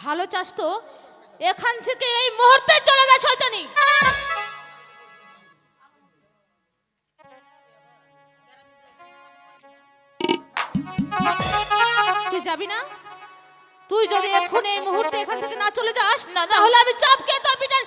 ভালো চাস তো? এখান থেকে এই মুহূর্তে চলে যা শয়তানি! তুই যাবি না? তুই যদি এখন এই মুহূর্তে এখান থেকে না চলে যাস না তাহলে আমি চাপ কে তোর পিঠে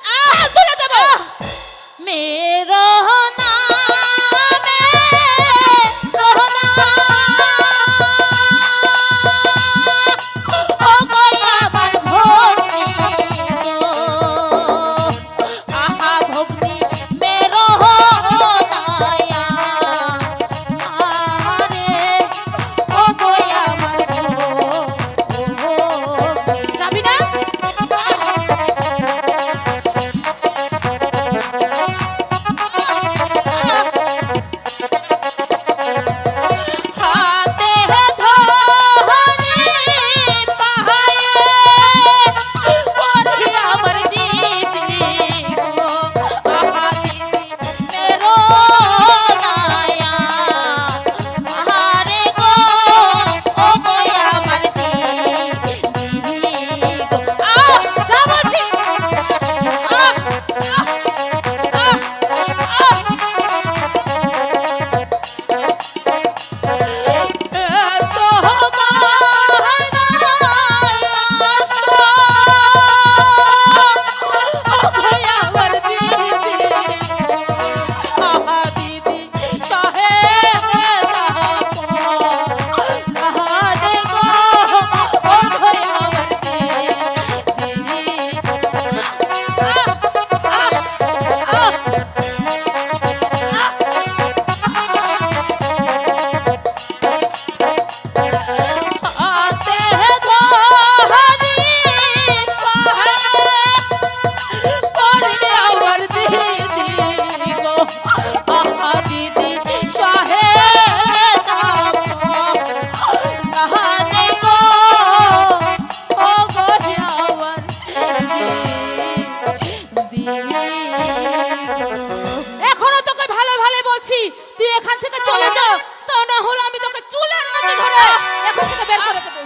এখন থেকে বের করে দেবে।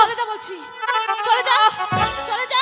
চলে যা বলছি। চলে যা চলে যা।